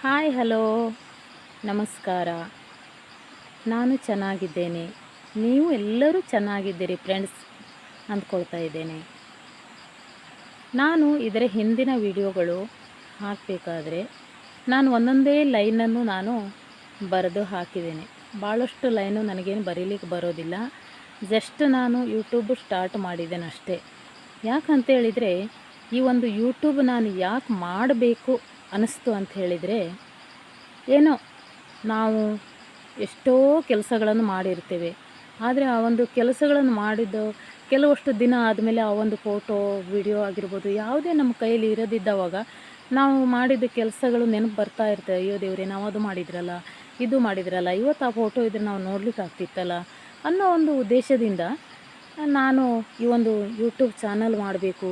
Hi, hello. ನಮಸ್ಕಾರ. ನಾನು ಚೆನ್ನಾಗಿದ್ದೇನೆ. ನೀವು ಎಲ್ಲರೂ ಚೆನ್ನಾಗಿದ್ದೀರಿ ಫ್ರೆಂಡ್ಸ್ ಅಂದ್ಕೊಳ್ತಾ ಇದ್ದೇನೆ. ನಾನು ಇದರ ಹಿಂದಿನ ವಿಡಿಯೋಗಳು ಹಾಕಬೇಕಾದ್ರೆ ನಾನು ಒಂದೊಂದೇ ಲೈನನ್ನು ನಾನು ಬರೆದು ಹಾಕಿದ್ದೇನೆ. ಭಾಳಷ್ಟು ಲೈನು ನನಗೇನು ಬರೀಲಿಕ್ಕೆ ಬರೋದಿಲ್ಲ. ಜಸ್ಟ್ ನಾನು ಯೂಟ್ಯೂಬ್ ಸ್ಟಾರ್ಟ್ ಮಾಡಿದ್ದೇನೆ ಅಷ್ಟೇ ಈ ಒಂದು ಯೂಟ್ಯೂಬ್ ನಾನು ಯಾಕೆ ಮಾಡಬೇಕು ಅನ್ನಿಸ್ತು ಅಂತ ಹೇಳಿದರೆ, ಏನೋ ನಾವು ಎಷ್ಟೋ ಕೆಲಸಗಳನ್ನು ಮಾಡಿರ್ತೇವೆ. ಆದರೆ ಆ ಒಂದು ಕೆಲಸಗಳನ್ನು ಮಾಡಿದ್ದು ಕೆಲವಷ್ಟು ದಿನ ಆದಮೇಲೆ ಆ ಒಂದು ಫೋಟೋ, ವಿಡಿಯೋ ಆಗಿರ್ಬೋದು, ಯಾವುದೇ ನಮ್ಮ ಕೈಯಲ್ಲಿ ಇರದಿದ್ದವಾಗ ನಾವು ಮಾಡಿದ ಕೆಲಸಗಳು ನೆನಪು ಬರ್ತಾ ಇರ್ತವೆ ಅಯ್ಯೋ ದೇವ್ರೆ, ನಾವು ಅದು ಮಾಡಿದ್ರಲ್ಲ, ಇದು ಮಾಡಿದ್ರಲ್ಲ, ಇವತ್ತು ಆ ಫೋಟೋ ಇದ್ರೆ ನಾವು ನೋಡ್ಲಿಕ್ಕೆ ಆಗ್ತಿತ್ತಲ್ಲ ಅನ್ನೋ ಒಂದು ಉದ್ದೇಶದಿಂದ ನಾನು ಈ ಒಂದು ಯೂಟ್ಯೂಬ್ ಚಾನಲ್ ಮಾಡಬೇಕು.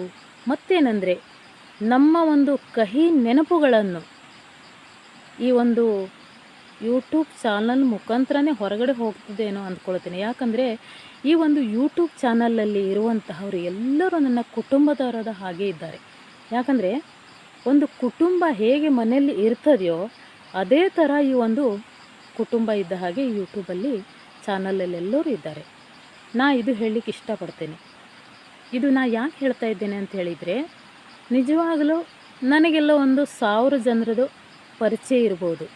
ಮತ್ತೇನೆಂದರೆ ನಮ್ಮ ಒಂದು ಕಹಿ ನೆನಪುಗಳನ್ನು ಈ ಒಂದು ಯೂಟ್ಯೂಬ್ ಚಾನಲ್ ಮುಖಾಂತರನೇ ಹೊರಗಡೆ ಹೋಗ್ತದೇನೋ ಅಂದ್ಕೊಳ್ತೀನಿ. ಯಾಕಂದರೆ ಈ ಒಂದು ಯೂಟ್ಯೂಬ್ ಚಾನಲಲ್ಲಿ ಇರುವಂತಹವರು ಎಲ್ಲರೂ ನನ್ನ ಕುಟುಂಬದವರಾದ ಹಾಗೆ ಇದ್ದಾರೆ. ಯಾಕಂದರೆ ಒಂದು ಕುಟುಂಬ ಹೇಗೆ ಮನೆಯಲ್ಲಿ ಇರ್ತದೆಯೋ ಅದೇ ಥರ ಈ ಒಂದು ಕುಟುಂಬ ಇದ್ದ ಹಾಗೆ ಯೂಟ್ಯೂಬಲ್ಲಿ ಚಾನಲಲ್ಲಿ ಎಲ್ಲರೂ ಇದ್ದಾರೆ. ನಾ ಇದು ಹೇಳಲಿಕ್ಕೆ ಇಷ್ಟಪಡ್ತೇನೆ. ಇದು ನಾ ಯಾಕೆ ಹೇಳ್ತಾ ಇದ್ದೇನೆ ಅಂತ ಹೇಳಿದರೆ ನಿಜವಾಗಲೂ ನನಗೆಲ್ಲ ಒಂದು ಸಾವಿರ ಜನರದು ಪರಿಚಯ ಇರ್ಬೋದು.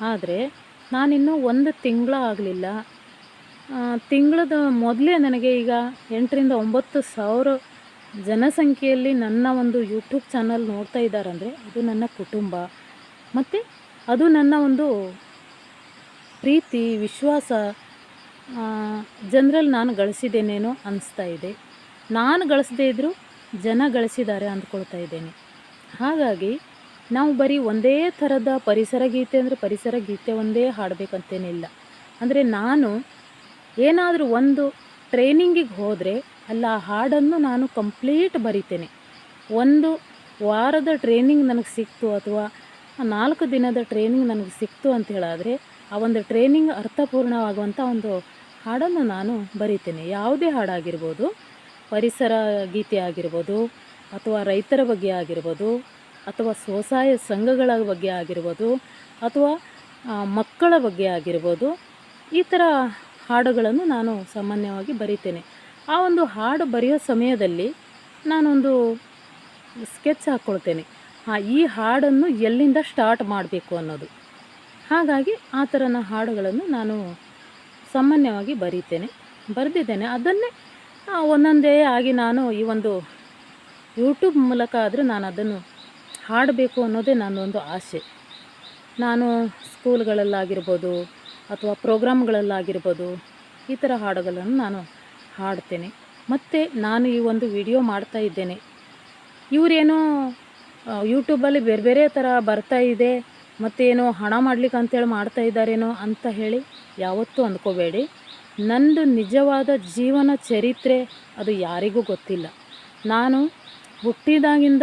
ಆದರೆ ನಾನಿನ್ನೂ ಒಂದು ತಿಂಗಳ ಆಗಲಿಲ್ಲ. ತಿಂಗಳದ ಮೊದಲೇ ನನಗೆ ಈಗ ಎಂಟರಿಂದ ಒಂಬತ್ತು ಸಾವಿರ ಜನಸಂಖ್ಯೆಯಲ್ಲಿ ನನ್ನ ಒಂದು ಯೂಟ್ಯೂಬ್ ಚಾನಲ್ ನೋಡ್ತಾ ಇದ್ದಾರಂದರೆ ಅದು ನನ್ನ ಕುಟುಂಬ. ಮತ್ತು ಅದು ನನ್ನ ಒಂದು ಪ್ರೀತಿ, ವಿಶ್ವಾಸ ಜನರಲ್ಲಿ ನಾನು ಗಳಿಸಿದ್ದೇನೇನೋ ಅನ್ನಿಸ್ತಾ ಇದೆ. ನಾನು ಗಳಿಸದೇ ಇದ್ದರೂ ಜನ ಗಳಿಸಿದ್ದಾರೆ ಅಂದ್ಕೊಳ್ತಾ ಇದ್ದೇನೆ. ಹಾಗಾಗಿ ನಾವು ಬರೀ ಒಂದೇ ಥರದ ಪರಿಸರ ಗೀತೆ ಅಂದರೆ ಪರಿಸರ ಗೀತೆ ಒಂದೇ ಹಾಡಬೇಕಂತೇನಿಲ್ಲ. ಅಂದರೆ ನಾನು ಏನಾದರೂ ಒಂದು ಟ್ರೈನಿಂಗಿಗೆ ಹೋದರೆ ಅಲ್ಲ ಆ ಹಾಡನ್ನು ನಾನು ಕಂಪ್ಲೀಟ್ ಬರಿತೇನೆ. ಒಂದು ವಾರದ ಟ್ರೈನಿಂಗ್ ನನಗೆ ಸಿಕ್ತು ಅಥವಾ ನಾಲ್ಕು ದಿನದ ಟ್ರೈನಿಂಗ್ ನನಗೆ ಸಿಕ್ತು ಅಂತ ಹೇಳಾದರೆ ಆ ಒಂದು ಟ್ರೈನಿಂಗ್ ಅರ್ಥಪೂರ್ಣವಾಗುವಂಥ ಒಂದು ಹಾಡನ್ನು ನಾನು ಬರಿತೇನೆ. ಯಾವುದೇ ಹಾಡಾಗಿರ್ಬೋದು. ಪರಿಸರ ಗೀತೆ ಆಗಿರ್ಬೋದು ಅಥವಾ ರೈತರ ಬಗ್ಗೆ ಆಗಿರ್ಬೋದು ಅಥವಾ ಸ್ವಸಹಾಯ ಸಂಘಗಳ ಬಗ್ಗೆ ಆಗಿರ್ಬೋದು ಅಥವಾ ಮಕ್ಕಳ ಬಗ್ಗೆ ಆಗಿರ್ಬೋದು ಈ ಥರ ಹಾಡುಗಳನ್ನು ನಾನು ಸಾಮಾನ್ಯವಾಗಿ ಬರೀತೇನೆ. ಆ ಒಂದು ಹಾಡು ಬರೆಯೋ ಸಮಯದಲ್ಲಿ ನಾನೊಂದು ಸ್ಕೆಚ್ ಹಾಕ್ಕೊಳ್ತೇನೆ. ಹಾಂ ಈ ಹಾಡನ್ನು ಎಲ್ಲಿಂದ ಸ್ಟಾರ್ಟ್ ಮಾಡಬೇಕು ಅನ್ನೋದು. ಹಾಗಾಗಿ ಆ ಥರನ ಹಾಡುಗಳನ್ನು ನಾನು ಸಾಮಾನ್ಯವಾಗಿ ಬರೀತೇನೆ. ಬರೆದಿದ್ದೇನೆ. ಅದನ್ನೇ ಒಂದೊಂದೇ ಆಗಿ ನಾನು ಈ ಒಂದು ಯೂಟ್ಯೂಬ್ ಮೂಲಕ ಆದರೂ ನಾನು ಅದನ್ನು ಹಾಡಬೇಕು ಅನ್ನೋದೇ ನನ್ನೊಂದು ಆಸೆ. ನಾನು ಸ್ಕೂಲ್ಗಳಲ್ಲಾಗಿರ್ಬೋದು ಅಥವಾ ಪ್ರೋಗ್ರಾಮ್ಗಳಲ್ಲಾಗಿರ್ಬೋದು ಈ ಥರ ಹಾಡುಗಳನ್ನು ನಾನು ಹಾಡ್ತೇನೆ. ಮತ್ತು ನಾನು ಈ ಒಂದು ವಿಡಿಯೋ ಮಾಡ್ತಾ ಇದ್ದೇನೆ. ಇವರೇನೋ ಯೂಟ್ಯೂಬಲ್ಲಿ ಬೇರೆ ಬೇರೆ ಥರ ಬರ್ತಾ ಇದೆ, ಮತ್ತೇನೋ ಹಣ ಮಾಡ್ಲಿಕ್ಕೆ ಅಂತೇಳಿ ಮಾಡ್ತಾ ಇದ್ದಾರೇನೋ ಅಂತ ಹೇಳಿ ಯಾವತ್ತೂ ಅಂದ್ಕೋಬೇಡಿ. ನಂದು ನಿಜವಾದ ಜೀವನ ಚರಿತ್ರೆ ಅದು ಯಾರಿಗೂ ಗೊತ್ತಿಲ್ಲ. ನಾನು ಹುಟ್ಟಿದಾಗಿಂದ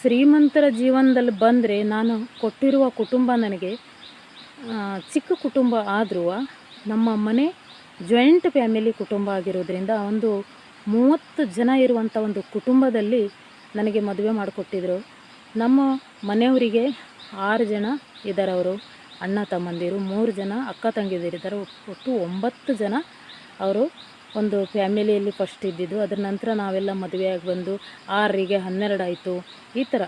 ಶ್ರೀಮಂತರ ಜೀವನದಲ್ಲಿ ಬಂದರೆ ನಾನು ಕೊಟ್ಟಿರುವ ಕುಟುಂಬ ನನಗೆ ಚಿಕ್ಕ ಕುಟುಂಬ ಆದರೂ, ನಮ್ಮ ಮನೆ ಜಾಯಿಂಟ್ ಫ್ಯಾಮಿಲಿ ಕುಟುಂಬ ಆಗಿರೋದ್ರಿಂದ ಒಂದು ಮೂವತ್ತು ಜನ ಇರುವಂಥ ಒಂದು ಕುಟುಂಬದಲ್ಲಿ ನನಗೆ ಮದುವೆ ಮಾಡಿಕೊಟ್ಟಿದ್ರು. ನಮ್ಮ ಮನೆಯವರಿಗೆ ಆರು ಜನ ಇದ್ದಾರೆ ಅವರು ಅಣ್ಣ ತಮ್ಮಂದಿರು ಮೂರು ಜನ, ಅಕ್ಕ ತಂಗಿದಿರಿದ್ದಾರೆ. ಒಟ್ಟು ಒಂಬತ್ತು ಜನ ಅವರು ಒಂದು ಫ್ಯಾಮಿಲಿಯಲ್ಲಿ ಫಸ್ಟ್ ಇದ್ದಿದ್ದು. ಅದರ ನಂತರ ನಾವೆಲ್ಲ ಮದುವೆಯಾಗಿ ಬಂದು ಆರರಿಗೆ ಹನ್ನೆರಡು ಆಯಿತು. ಈ ಥರ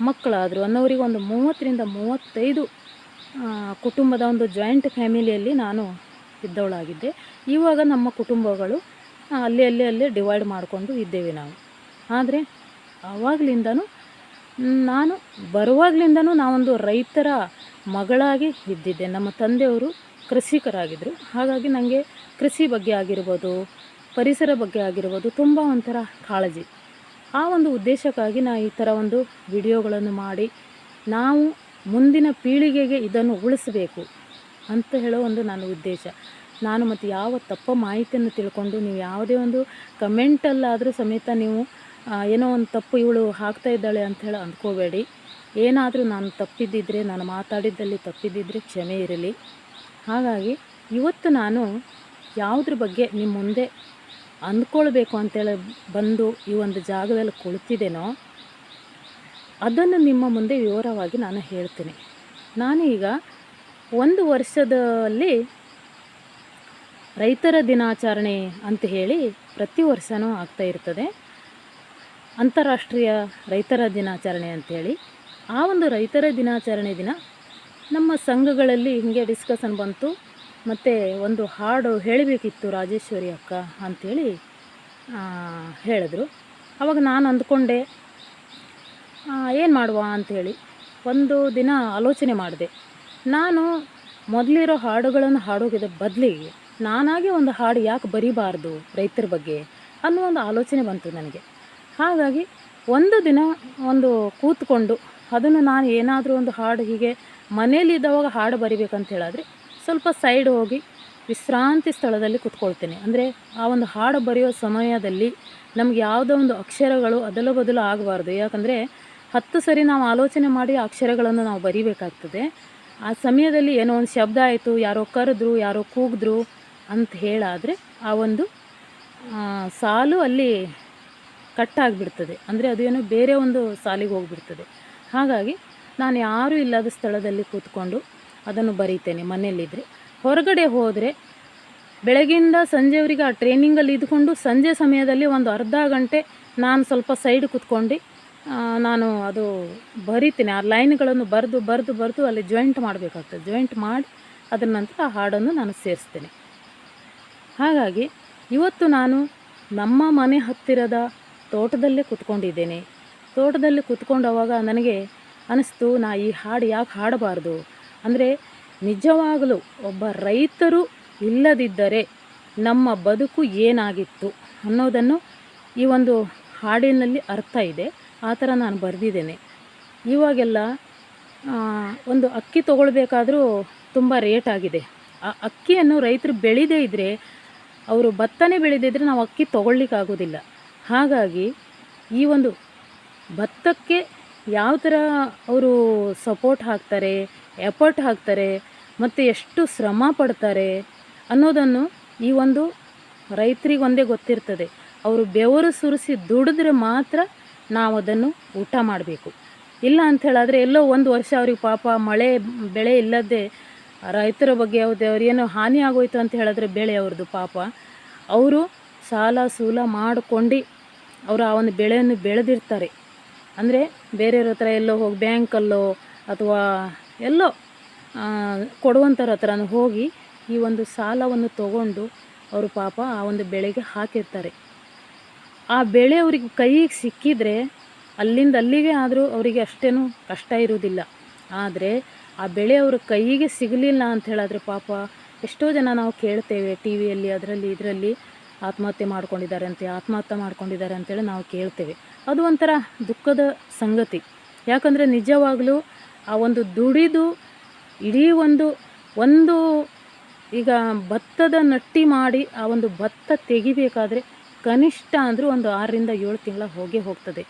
ಮಕ್ಕಳಾದರು ಅನ್ನೋರಿಗೆ ಒಂದು ಮೂವತ್ತರಿಂದ ಮೂವತ್ತೈದು ಕುಟುಂಬದ ಒಂದು ಜಾಯಿಂಟ್ ಫ್ಯಾಮಿಲಿಯಲ್ಲಿ ನಾನು ಇದ್ದವಳಾಗಿದ್ದೆ. ಇವಾಗ ನಮ್ಮ ಕುಟುಂಬಗಳು ಅಲ್ಲಿ ಅಲ್ಲಿ ಅಲ್ಲಿ ಡಿವೈಡ್ ಮಾಡಿಕೊಂಡು ಇದ್ದೇವೆ ನಾವು. ಆದರೆ ಆವಾಗಲಿಂದನೂ, ನಾನು ಬರುವಾಗಲಿಂದನೂ ನಾವೊಂದು ರೈತರ ಮಗಳಾಗಿ ಇದ್ದಿದ್ದೆ ನಮ್ಮ ತಂದೆಯವರು ಕೃಷಿಕರಾಗಿದ್ದರು ಹಾಗಾಗಿ ನನಗೆ ಕೃಷಿ ಬಗ್ಗೆ ಆಗಿರ್ಬೋದು, ಪರಿಸರ ಬಗ್ಗೆ ಆಗಿರ್ಬೋದು ತುಂಬ ಒಂಥರ ಕಾಳಜಿ. ಆ ಒಂದು ಉದ್ದೇಶಕ್ಕಾಗಿ ನಾ ಈ ಥರ ಒಂದು ವಿಡಿಯೋಗಳನ್ನು ಮಾಡಿ, ನಾವು ಮುಂದಿನ ಪೀಳಿಗೆಗೆ ಇದನ್ನು ಉಳಿಸಬೇಕು ಅಂತ ಹೇಳೋ ಒಂದು ನನ್ನ ಉದ್ದೇಶ. ನಾನು ಮತ್ತು ಯಾವ ತಪ್ಪ ಮಾಹಿತಿಯನ್ನು ತಿಳ್ಕೊಂಡು ನೀವು ಯಾವುದೇ ಒಂದು ಕಮೆಂಟಲ್ಲಾದರೂ ಸಮೇತ ನೀವು ಏನೋ ಒಂದು ತಪ್ಪು ಇವಳು ಹಾಕ್ತಾ ಇದ್ದಾಳೆ ಹೇಳಿ ಅಂದ್ಕೋಬೇಡಿ. ಏನಾದರೂ ನಾನು ತಪ್ಪಿದ್ದಿದ್ರೆ, ನಾನು ಮಾತಾಡಿದ್ದಲ್ಲಿ ತಪ್ಪಿದ್ದಿದ್ರೆ ಕ್ಷಮೆ ಇರಲಿ. ಹಾಗಾಗಿ ಇವತ್ತು ನಾನು ಯಾವುದ್ರ ಬಗ್ಗೆ ನಿಮ್ಮ ಮುಂದೆ ಅಂದ್ಕೊಳ್ಬೇಕು ಅಂತೇಳಿ ಬಂದು ಈ ಒಂದು ಜಾಗದಲ್ಲಿ ಕುಳಿತಿದ್ದೇನೋ, ಅದನ್ನು ನಿಮ್ಮ ಮುಂದೆ ವಿವರವಾಗಿ ನಾನು ಹೇಳ್ತೀನಿ. ನಾನೀಗ ಒಂದು ವರ್ಷದಲ್ಲಿ ರೈತರ ದಿನಾಚರಣೆ ಅಂತ ಹೇಳಿ ಪ್ರತಿ ವರ್ಷವೂ ಆಗ್ತಾ ಇರ್ತದೆ. ಅಂತಾರಾಷ್ಟ್ರೀಯ ರೈತರ ದಿನಾಚರಣೆ ಅಂಥೇಳಿ ಆ ಒಂದು ರೈತರ ದಿನಾಚರಣೆ ದಿನ ನಮ್ಮ ಸಂಘಗಳಲ್ಲಿ ಹೀಗೆ ಡಿಸ್ಕಷನ್ ಬಂತು. ಮತ್ತು ಒಂದು ಹಾಡು ಹೇಳಬೇಕಿತ್ತು ರಾಜೇಶ್ವರಿ ಅಕ್ಕ ಅಂಥೇಳಿ ಹೇಳಿದ್ರು. ಆವಾಗ ನಾನು ಅಂದ್ಕೊಂಡೆ ಏನು ಮಾಡುವ ಅಂಥೇಳಿ ಒಂದು ದಿನ ಆಲೋಚನೆ ಮಾಡಿದೆ. ನಾನು ಮೊದಲಿರೋ ಹಾಡುಗಳನ್ನು ಹಾಡೋಗಿದ್ದ ಬದಲಿಗೆ ನಾನಾಗೆ ಒಂದು ಹಾಡು ಯಾಕೆ ಬರಿಬಾರ್ದು ರೈತರ ಬಗ್ಗೆ ಅನ್ನೋ ಒಂದು ಆಲೋಚನೆ ಬಂತು ನನಗೆ. ಹಾಗಾಗಿ ಒಂದು ದಿನ ಒಂದು ಕೂತ್ಕೊಂಡು ಅದನ್ನು ನಾನು ಏನಾದರೂ ಒಂದು ಹಾಡು ಹೀಗೆ ಮನೇಲಿದ್ದವಾಗ ಹಾಡು ಬರಿಬೇಕಂತ ಹೇಳಿದ್ರೆ ಸ್ವಲ್ಪ ಸೈಡ್ ಹೋಗಿ ವಿಶ್ರಾಂತಿ ಸ್ಥಳದಲ್ಲಿ ಕುತ್ಕೊಳ್ತೇನೆ. ಅಂದರೆ ಆ ಒಂದು ಹಾಡು ಬರೆಯೋ ಸಮಯದಲ್ಲಿ ನಮ್ಗೆ ಯಾವುದೋ ಒಂದು ಅಕ್ಷರಗಳು ಅದಲು ಬದಲು ಆಗಬಾರ್ದು. ಯಾಕಂದರೆ ಹತ್ತು ಸರಿ ನಾವು ಆಲೋಚನೆ ಮಾಡಿ ಅಕ್ಷರಗಳನ್ನು ನಾವು ಬರಿಬೇಕಾಗ್ತದೆ. ಆ ಸಮಯದಲ್ಲಿ ಏನೋ ಒಂದು ಶಬ್ದ ಆಯಿತು, ಯಾರೋ ಕರೆದ್ರು, ಯಾರೋ ಕೂಗಿದ್ರು ಅಂತ ಹೇಳಾದರೆ ಆ ಒಂದು ಸಾಲು ಅಲ್ಲಿ ಕಟ್ಟಾಗಿಬಿಡ್ತದೆ ಅಂದರೆ ಅದು ಏನೋ ಬೇರೆ ಒಂದು ಸಾಲಿಗೆ ಹೋಗಿಬಿಡ್ತದೆ. ಹಾಗಾಗಿ ನಾನು ಯಾರೂ ಇಲ್ಲದ ಸ್ಥಳದಲ್ಲಿ ಕೂತ್ಕೊಂಡು ಅದನ್ನು ಬರೀತೇನೆ ಮನೆಯಲ್ಲಿದ್ದರೆ ಹೊರಗಡೆ ಹೋದರೆ ಬೆಳಗ್ಗಿಂದ ಸಂಜೆವರೆಗೆ ಆ ಟ್ರೈನಿಂಗಲ್ಲಿ ಇದ್ಕೊಂಡು ಸಂಜೆ ಸಮಯದಲ್ಲಿ ಒಂದು ಅರ್ಧ ಗಂಟೆ ನಾನು ಸ್ವಲ್ಪ ಸೈಡ್ ಕೂತ್ಕೊಂಡು ನಾನು ಅದು ಬರಿತೀನಿ. ಆ ಲೈನ್ಗಳನ್ನು ಬರೆದು ಬರೆದು ಬರೆದು ಅಲ್ಲಿ ಜಾಯಿಂಟ್ ಮಾಡಬೇಕಾಗ್ತದೆ. ಜಾಯಿಂಟ್ ಮಾಡಿ ಅದರ ನಂತರ ಆ ಹಾಡನ್ನು ನಾನು ಸೇರಿಸ್ತೇನೆ. ಹಾಗಾಗಿ ಇವತ್ತು ನಾನು ನಮ್ಮ ಮನೆ ಹತ್ತಿರದ ತೋಟದಲ್ಲೇ ಕೂತ್ಕೊಂಡಿದ್ದೇನೆ. ತೋಟದಲ್ಲಿ ಕೂತ್ಕೊಂಡವಾಗ ನನಗೆ ಅನಿಸ್ತು, ನಾ ಈ ಹಾಡು ಯಾಕೆ ಹಾಡಬಾರ್ದು? ಅಂದರೆ ನಿಜವಾಗಲೂ ಒಬ್ಬ ರೈತರು ಇಲ್ಲದಿದ್ದರೆ ನಮ್ಮ ಬದುಕು ಏನಾಗಿತ್ತು ಅನ್ನೋದನ್ನು ಈ ಒಂದು ಹಾಡಿನಲ್ಲಿ ಅರ್ಥ ಇದೆ. ಆ ಥರ ನಾನು ಬರೆದಿದ್ದೇನೆ. ಇವಾಗೆಲ್ಲ ಒಂದು ಅಕ್ಕಿ ತೊಗೊಳ್ಬೇಕಾದ್ರೂ ತುಂಬ ರೇಟ್ ಆಗಿದೆ. ಆ ಅಕ್ಕಿಯನ್ನು ರೈತರು ಬೆಳೆದೇ ಇದ್ದರೆ ಅವರು ಭತ್ತನೇ ಬೆಳೆದಿದ್ದರೆ ನಾವು ಅಕ್ಕಿ ತೊಗೊಳ್ಲಿಕ್ಕಾಗೋದಿಲ್ಲ ಹಾಗಾಗಿ ಈ ಒಂದು ಭತ್ತಕ್ಕೆ ಯಾವ ಥರ ಅವರು ಸಪೋರ್ಟ್ ಹಾಕ್ತಾರೆ, ಎಫರ್ಟ್ ಹಾಕ್ತಾರೆ, ಮತ್ತು ಎಷ್ಟು ಶ್ರಮ ಪಡ್ತಾರೆ ಅನ್ನೋದನ್ನು ಈ ಒಂದು ರೈತರಿಗೆ ಒಂದೇ ಗೊತ್ತಿರ್ತದೆ. ಅವರು ಬೆವರು ಸುರಿಸಿ ದುಡಿದ್ರೆ ಮಾತ್ರ ನಾವು ಅದನ್ನು ಊಟ ಮಾಡಬೇಕು. ಇಲ್ಲ ಅಂತ ಎಲ್ಲೋ ಒಂದು ವರ್ಷ ಅವ್ರಿಗೆ ಪಾಪ ಮಳೆ, ಬೆಳೆ ಇಲ್ಲದೆ ರೈತರ ಬಗ್ಗೆ ಯಾವುದೇ ಅವ್ರೇನೋ ಹಾನಿ ಆಗೋಯ್ತು ಅಂತ ಹೇಳಿದ್ರೆ ಬೆಳೆ ಅವ್ರದ್ದು ಪಾಪ. ಅವರು ಸಾಲ ಸೂಲ ಮಾಡಿಕೊಂಡು ಅವರು ಆ ಒಂದು ಬೆಳೆಯನ್ನು ಬೆಳೆದಿರ್ತಾರೆ. ಅಂದರೆ ಬೇರೆಯವ್ರ ಹತ್ರ ಎಲ್ಲೋ ಹೋಗಿ ಬ್ಯಾಂಕಲ್ಲೋ ಅಥವಾ ಎಲ್ಲೋ ಕೊಡುವಂಥವ್ರ ಹತ್ರನೂ ಹೋಗಿ ಈ ಒಂದು ಸಾಲವನ್ನು ತಗೊಂಡು ಅವರು ಪಾಪ ಆ ಒಂದು ಬೆಳೆಗೆ ಹಾಕಿರ್ತಾರೆ. ಆ ಬೆಳೆ ಅವ್ರಿಗೆ ಕೈಗೆ ಸಿಕ್ಕಿದರೆ ಅಲ್ಲಿಂದ ಅಲ್ಲಿಗೆ ಆದರೂ ಅವರಿಗೆ ಅಷ್ಟೇನು ಕಷ್ಟ ಇರುವುದಿಲ್ಲ. ಆದರೆ ಆ ಬೆಳೆ ಅವ್ರ ಕೈಗೆ ಸಿಗಲಿಲ್ಲ ಅಂತ ಹೇಳಿದ್ರೆ ಪಾಪ ಎಷ್ಟೋ ಜನ ನಾವು ಕೇಳ್ತೇವೆ ಟಿ ವಿಯಲ್ಲಿ, ಅದರಲ್ಲಿ, ಇದರಲ್ಲಿ ಆತ್ಮಹತ್ಯೆ ಮಾಡ್ಕೊಂಡಿದ್ದಾರೆ ಅಂತೆ, ಆತ್ಮಹತ್ಯೆ ಮಾಡ್ಕೊಂಡಿದ್ದಾರೆ ಅಂತೇಳಿ ನಾವು ಕೇಳ್ತೇವೆ. ಅದು ಒಂಥರ ದುಃಖದ ಸಂಗತಿ. ಯಾಕಂದರೆ ನಿಜವಾಗಲೂ ಆ ಒಂದು ದುಡಿದು ಇಡೀ ಒಂದು ಒಂದು ಈಗ ಭತ್ತದ ನಟ್ಟಿ ಮಾಡಿ ಆ ಒಂದು ಭತ್ತ ತೆಗಿಬೇಕಾದ್ರೆ ಕನಿಷ್ಠ ಅಂದರೂ ಒಂದು ಆರರಿಂದ ಏಳು ತಿಂಗಳ ಹೋಗೇ ಹೋಗ್ತದೆ.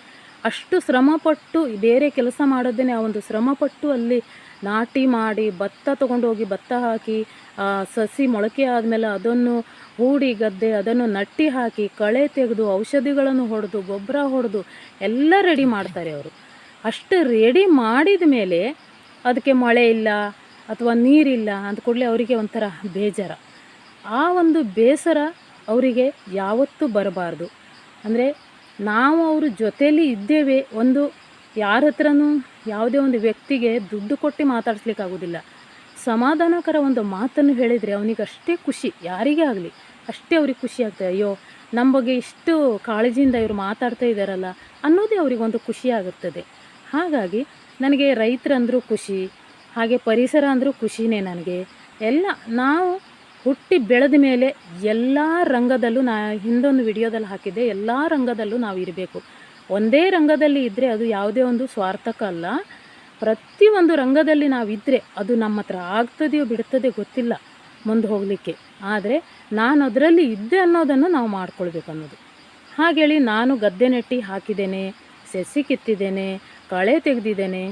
ಅಷ್ಟು ಶ್ರಮಪಟ್ಟು ಬೇರೆ ಕೆಲಸ ಮಾಡೋದೇ ಆ ಒಂದು ಶ್ರಮಪಟ್ಟು ಅಲ್ಲಿ ನಾಟಿ ಮಾಡಿ ಭತ್ತ ತೊಗೊಂಡು ಹೋಗಿ ಭತ್ತ ಹಾಕಿ ಸಸಿ ಮೊಳಕೆ ಆದಮೇಲೆ ಅದನ್ನು ಹೂಡಿ ಗದ್ದೆ ಅದನ್ನು ನಟ್ಟಿ ಹಾಕಿ, ಕಳೆ ತೆಗೆದು, ಔಷಧಿಗಳನ್ನು ಹೊಡೆದು, ಗೊಬ್ಬರ ಹೊಡೆದು ಎಲ್ಲ ರೆಡಿ ಮಾಡ್ತಾರೆ ಅವರು. ಅಷ್ಟು ರೆಡಿ ಮಾಡಿದ ಮೇಲೆ ಅದಕ್ಕೆ ಮಳೆ ಇಲ್ಲ ಅಥವಾ ನೀರಿಲ್ಲ ಅಂತ ಕೂಡಲೇ ಅವರಿಗೆ ಒಂಥರ ಬೇಜಾರ. ಆ ಒಂದು ಬೇಸರ ಅವರಿಗೆ ಯಾವತ್ತೂ ಬರಬಾರ್ದು. ಅಂದರೆ ನಾವು ಅವರು ಜೊತೇಲಿ ಇದ್ದೇವೆ ಒಂದು ಯಾರ ಹತ್ರನೂ ಯಾವುದೇ ಒಂದು ವ್ಯಕ್ತಿಗೆ ದುಡ್ಡು ಕೊಟ್ಟು ಮಾತಾಡಿಸ್ಲಿಕ್ಕಾಗೋದಿಲ್ಲ ಸಮಾಧಾನಕರ ಒಂದು ಮಾತನ್ನು ಹೇಳಿದರೆ ಅವನಿಗೆ ಅಷ್ಟೇ ಖುಷಿ, ಯಾರಿಗೇ ಆಗಲಿ. ಅಷ್ಟೇ ಅವ್ರಿಗೆ ಖುಷಿ ಆಗ್ತದೆ. ಅಯ್ಯೋ ನಮ್ಮ ಬಗ್ಗೆ ಇಷ್ಟು ಕಾಳಜಿಯಿಂದ ಇವರು ಮಾತಾಡ್ತಾ ಇದ್ದಾರಲ್ಲ ಅನ್ನೋದೇ ಅವರಿಗೊಂದು ಖುಷಿ ಆಗುತ್ತದೆ. ಹಾಗಾಗಿ ನನಗೆ ರೈತರಂದರೂ ಖುಷಿ, ಹಾಗೆ ಪರಿಸರ ಅಂದರೂ ಖುಷಿನೇ ನನಗೆ. ಎಲ್ಲ ನಾವು ಹುಟ್ಟಿ ಬೆಳೆದ ಮೇಲೆ ಎಲ್ಲ ರಂಗದಲ್ಲೂ ನಾ ಹಿಂದೊಂದು ವಿಡಿಯೋದಲ್ಲಿ ಹಾಕಿದ್ದೆ, ಎಲ್ಲ ರಂಗದಲ್ಲೂ ನಾವು ಇರಬೇಕು ಒಂದೇ ರಂಗದಲ್ಲಿ ಇದ್ದರೆ ಅದು ಯಾವುದೇ ಒಂದು ಸ್ವಾರ್ಥಕ ಅಲ್ಲ. ಪ್ರತಿಯೊಂದು ರಂಗದಲ್ಲಿ ನಾವಿದ್ದರೆ ಅದು ನಮ್ಮ ಹತ್ರ ಆಗ್ತದೆಯೋ ಬಿಡ್ತದೆ ಗೊತ್ತಿಲ್ಲ ಮುಂದೆ ಹೋಗಲಿಕ್ಕೆ. ಆದರೆ ನಾನು ಅದರಲ್ಲಿ ಇದ್ದೆ ಅನ್ನೋದನ್ನು ನಾವು ಮಾಡ್ಕೊಳ್ಬೇಕು ಅನ್ನೋದು. ಹಾಗೇಳಿ ನಾನು ಗದ್ದೆ ನೆಟ್ಟಿ ಹಾಕಿದ್ದೇನೆ, ಸಸಿ ಕಿತ್ತಿದ್ದೇನೆ, ಕಳೆ ತೆಗೆದಿದ್ದೇನೆ,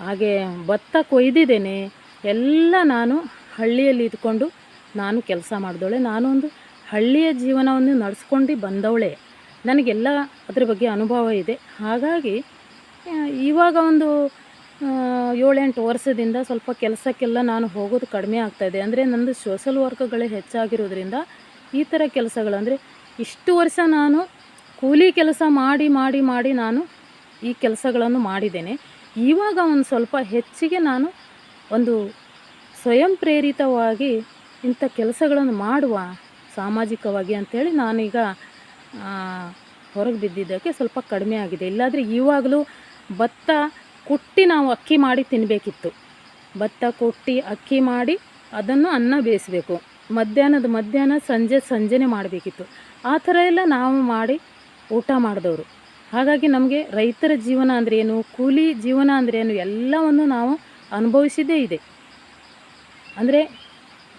ಹಾಗೆ ಭತ್ತ ಕೊಯ್ದಿದ್ದೇನೆ, ಎಲ್ಲ ನಾನು ಹಳ್ಳಿಯಲ್ಲಿ ಇದ್ಕೊಂಡು ನಾನು ಕೆಲಸ ಮಾಡಿದವಳೆ ಒಂದು ಹಳ್ಳಿಯ ಜೀವನವನ್ನು ನಡೆಸ್ಕೊಂಡು ಬಂದವಳೆ. ನನಗೆಲ್ಲ ಅದ್ರ ಬಗ್ಗೆ ಅನುಭವ ಇದೆ. ಹಾಗಾಗಿ ಇವಾಗ ಒಂದು ಏಳೆಂಟು ವರ್ಷದಿಂದ ಸ್ವಲ್ಪ ಕೆಲಸಕ್ಕೆಲ್ಲ ನಾನು ಹೋಗೋದು ಕಡಿಮೆ ಆಗ್ತಾಯಿದೆ ಅಂದರೆ ನಂದು ಸೋಷಲ್ ವರ್ಕ್ಗಳೇ ಹೆಚ್ಚಾಗಿರೋದ್ರಿಂದ ಈ ಥರ ಕೆಲಸಗಳು, ಅಂದರೆ ಇಷ್ಟು ವರ್ಷ ನಾನು ಕೂಲಿ ಕೆಲಸ ಮಾಡಿ ಮಾಡಿ ಮಾಡಿ ನಾನು ಈ ಕೆಲಸಗಳನ್ನು ಮಾಡಿದ್ದೇನೆ. ಇವಾಗ ಒಂದು ಸ್ವಲ್ಪ ಹೆಚ್ಚಿಗೆ ನಾನು ಒಂದು ಸ್ವಯಂ ಪ್ರೇರಿತವಾಗಿ ಇಂಥ ಕೆಲಸಗಳನ್ನು ಮಾಡುವ ಸಾಮಾಜಿಕವಾಗಿ ಅಂಥೇಳಿ ನಾನೀಗ ಹೊರಗೆ ಬಿದ್ದಿದ್ದಕ್ಕೆ ಸ್ವಲ್ಪ ಕಡಿಮೆ ಆಗಿದೆ. ಇಲ್ಲಾದರೆ ಇವಾಗಲೂ ಭತ್ತ ಕುಟ್ಟಿ ನಾವು ಅಕ್ಕಿ ಮಾಡಿ ತಿನ್ನಬೇಕಿತ್ತು ಭತ್ತ ಕುಟ್ಟಿ, ಅಕ್ಕಿ ಮಾಡಿ ಅದನ್ನು ಅನ್ನ ಬೇಯಿಸಬೇಕು. ಮಧ್ಯಾಹ್ನದ ಮಧ್ಯಾಹ್ನ ಸಂಜೆ ಸಂಜೆನೇ ಮಾಡಬೇಕಿತ್ತು. ಆ ಥರ ಎಲ್ಲ ನಾವು ಮಾಡಿ ಊಟ ಮಾಡಿದವರು. ಹಾಗಾಗಿ ನಮಗೆ ರೈತರ ಜೀವನ ಅಂದರೆ ಏನು, ಕೂಲಿ ಜೀವನ ಅಂದರೆ ಏನು, ಎಲ್ಲವನ್ನು ನಾವು ಅನುಭವಿಸಿದ್ದೇ ಇದೆ. ಅಂದರೆ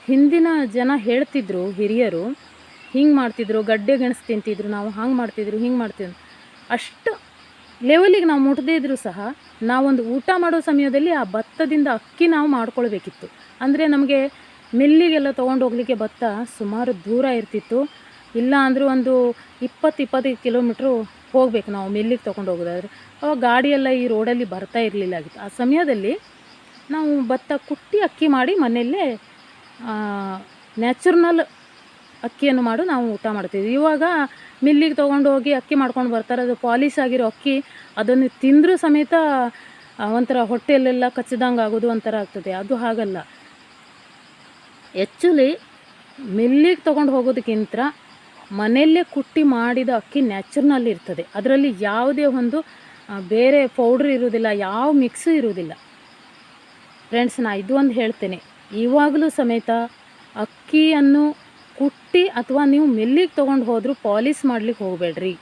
ಹಿಂದಿನ ಜನ ಹೇಳ್ತಿದ್ರು ಹಿರಿಯರು ಹಿಂಗೆ ಮಾಡ್ತಿದ್ರು, ಗಡ್ಡೆ ಗೆಣಸು ತಿಂತಿದ್ರು, ನಾವು ಹಂಗೆ ಮಾಡ್ತಿದ್ರು, ಹಿಂಗೆ ಮಾಡ್ತಿದ್ರು. ಅಷ್ಟು ಲೆವೆಲಿಗೆ ನಾವು ಮುಟ್ಟದೇ ಇದ್ದರೂ ಸಹ ನಾವೊಂದು ಊಟ ಮಾಡೋ ಸಮಯದಲ್ಲಿ ಆ ಭತ್ತದಿಂದ ಅಕ್ಕಿ ನಾವು ಮಾಡ್ಕೊಳ್ಬೇಕಿತ್ತು. ಅಂದರೆ ನಮಗೆ ಮಿಲ್ಲಿಗೆಲ್ಲ ತೊಗೊಂಡು ಹೋಗ್ಲಿಕ್ಕೆ ಭತ್ತ ಸುಮಾರು ದೂರ ಇರ್ತಿತ್ತು. ಇಲ್ಲ ಅಂದರೂ ಒಂದು ಇಪ್ಪತ್ತು, ಇಪ್ಪತ್ತೈದು ಕಿಲೋಮೀಟ್ರು ಹೋಗ್ಬೇಕು ನಾವು ಮಿಲ್ಲಿಗೆ ತೊಗೊಂಡು ಹೋಗೋದಾದ್ರೆ. ಅವಾಗ ಗಾಡಿಯೆಲ್ಲ ಈ ರೋಡಲ್ಲಿ ಬರ್ತಾ ಇರಲಿಲ್ಲ ಆಗಿತ್ತು. ಆ ಸಮಯದಲ್ಲಿ ನಾವು ಭತ್ತ ಕುಟ್ಟಿ ಅಕ್ಕಿ ಮಾಡಿ ಮನೆಯಲ್ಲೇ ನ್ಯಾಚುರ್ನಲ್ ಅಕ್ಕಿಯನ್ನು ಮಾಡು, ನಾವು ಊಟ ಮಾಡ್ತೀವಿ ಇವಾಗ ಮಿಲ್ಲಿಗೆ ತೊಗೊಂಡು ಹೋಗಿ ಅಕ್ಕಿ ಮಾಡ್ಕೊಂಡು ಬರ್ತಾರೆ. ಅದು ಪಾಲಿಶ್ ಆಗಿರೋ ಅಕ್ಕಿ, ಅದನ್ನು ತಿಂದರೂ ಸಮೇತ ಒಂಥರ ಹೊಟ್ಟೆಯಲ್ಲೆಲ್ಲ ಕಚ್ಚಿದಂಗೆ ಆಗೋದು ಒಂಥರ ಆಗ್ತದೆ. ಅದು ಹಾಗಲ್ಲ. ಆ್ಯಕ್ಚುಲಿ ಮಿಲ್ಲಿಗೆ ತೊಗೊಂಡು ಹೋಗೋದಕ್ಕಿಂತ ಮನೆಯಲ್ಲೇ ಕುಟ್ಟಿ ಮಾಡಿದ ಅಕ್ಕಿ ನ್ಯಾಚುರಲ್ ಇರ್ತದೆ. ಅದರಲ್ಲಿ ಯಾವುದೇ ಒಂದು ಬೇರೆ ಪೌಡ್ರ್ ಇರೋದಿಲ್ಲ ಯಾವ ಮಿಕ್ಸು ಇರೋದಿಲ್ಲ ಫ್ರೆಂಡ್ಸ್ ನಾ ಇದು ಒಂದು ಹೇಳ್ತೇನೆ. ಇವಾಗಲೂ ಸಮೇತ ಅಕ್ಕಿಯನ್ನು ಕುಟ್ಟಿ ಅಥವಾ ನೀವು ಮಿಲ್ಲಿಗೆ ತೊಗೊಂಡು ಹೋದರೂ ಪಾಲಿಶ್ ಮಾಡ್ಲಿಕ್ಕೆ ಹೋಗಬೇಡ್ರಿ.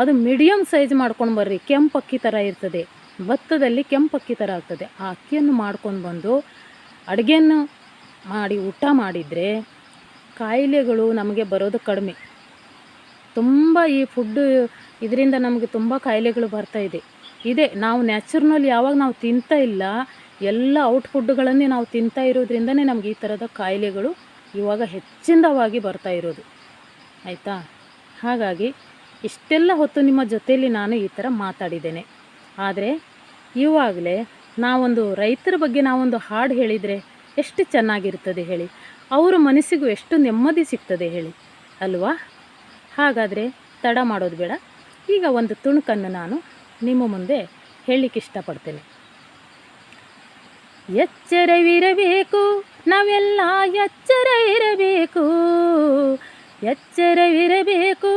ಅದು ಮೀಡಿಯಮ್ ಸೈಜ್ ಮಾಡ್ಕೊಂಡು ಬರ್ರಿ, ಕೆಂಪು ಅಕ್ಕಿ ಥರ ಇರ್ತದೆ. ಭತ್ತದಲ್ಲಿ ಕೆಂಪು ಅಕ್ಕಿ ಥರ ಆಗ್ತದೆ. ಆ ಅಕ್ಕಿಯನ್ನು ಮಾಡ್ಕೊಂಡು ಬಂದು ಅಡುಗೆಯನ್ನು ಮಾಡಿ, ಊಟ ಮಾಡಿದರೆ ಕಾಯಿಲೆಗಳು ನಮಗೆ ಬರೋದು ಕಡಿಮೆ. ತುಂಬ ಈ ಫುಡ್ ಇದರಿಂದ ನಮಗೆ ತುಂಬ ಕಾಯಿಲೆಗಳು ಬರ್ತಾ ಇದೆ. ಇದೆ, ನಾವು ನ್ಯಾಚುರ್ನಲ್ಲಿ ಯಾವಾಗ ನಾವು ತಿಂತಾ ಇಲ್ಲ, ಎಲ್ಲ ಔಟ್ ಫುಡ್ಡುಗಳನ್ನೇ ನಾವು ತಿಂತಾ ಇರೋದ್ರಿಂದನೇ ನಮಗೆ ಈ ಥರದ ಕಾಯಿಲೆಗಳು ಇವಾಗ ಹೆಚ್ಚಿಂದವಾಗಿ ಬರ್ತಾ ಇರೋದು. ಆಯಿತಾ? ಹಾಗಾಗಿ ಇಷ್ಟೆಲ್ಲ ಹೊತ್ತು ನಿಮ್ಮ ಜೊತೆಯಲ್ಲಿ ನಾನು ಈ ಥರ ಮಾತಾಡಿದ್ದೇನೆ. ಆದರೆ ಇವಾಗಲೇ ನಾವೊಂದು ರೈತರ ಬಗ್ಗೆ ನಾವೊಂದು ಹಾಡು ಹೇಳಿದರೆ ಎಷ್ಟು ಚೆನ್ನಾಗಿರ್ತದೆ ಹೇಳಿ. ಅವರ ಮನಸ್ಸಿಗೂ ಎಷ್ಟು ನೆಮ್ಮದಿ ಸಿಗ್ತದೆ ಹೇಳಿ. ಅಲ್ವಾ? ಹಾಗಾದರೆ ತಡ ಮಾಡೋದು ಬೇಡ. ಈಗ ಒಂದು ತುಣುಕನ್ನು ನಾನು ನಿಮ್ಮ ಮುಂದೆ ಹೇಳಲಿಕ್ಕೆ ಇಷ್ಟಪಡ್ತೇನೆ. ಎಚ್ಚರವಿರಬೇಕು. ನಾವೆಲ್ಲ ಎಚ್ಚರ ಇರಬೇಕು ಎಚ್ಚರವಿರಬೇಕು.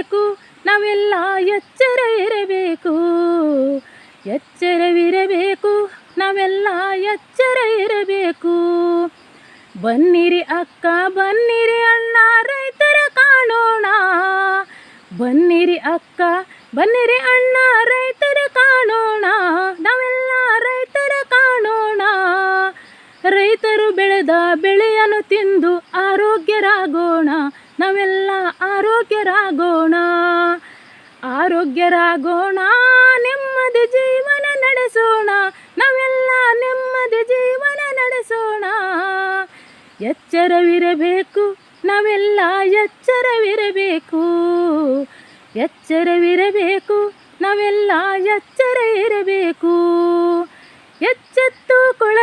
ಇರಬೇಕು ನಾವೆಲ್ಲ ಎಚ್ಚರ ಇರಬೇಕು ಎಚ್ಚರವಿರಬೇಕು. ನಾವೆಲ್ಲ ಎಚ್ಚರ ಇರಬೇಕು ಬನ್ನಿರಿ ಅಕ್ಕ, ಬನ್ನಿರಿ ಅಣ್ಣ, ರೈತರ ಕಾಣೋಣ. ಬನ್ನಿರಿ ಅಕ್ಕ, ಬನ್ನಿರಿ ಅಣ್ಣ, ರೈತರ ಕಾಣೋಣ. ನಾವೆಲ್ಲ ರೈತರ ಕಾಣೋಣ. ರೈತರು ಬೆಳೆದ ಬೆಳೆಯನ್ನು ತಿಂದು ಆರೋಗ್ಯರಾಗೋಣ. ನಾವೆಲ್ಲ ಆರೋಗ್ಯರಾಗೋಣ. ಆರೋಗ್ಯರಾಗೋಣ, ನೆಮ್ಮದಿ ಜೀವನ ನಡೆಸೋಣ. ನಾವೆಲ್ಲ ನೆಮ್ಮದಿ ಜೀವನ ನಡೆಸೋಣ. ಎಚ್ಚರವಿರಬೇಕು, ನಾವೆಲ್ಲ ಎಚ್ಚರವಿರಬೇಕು. ಎಚ್ಚರವಿರಬೇಕು, ನಾವೆಲ್ಲ ಎಚ್ಚರ ಇರಬೇಕು ಎಚ್ಚೆತ್ತುಕೊಳ್ಳದೆ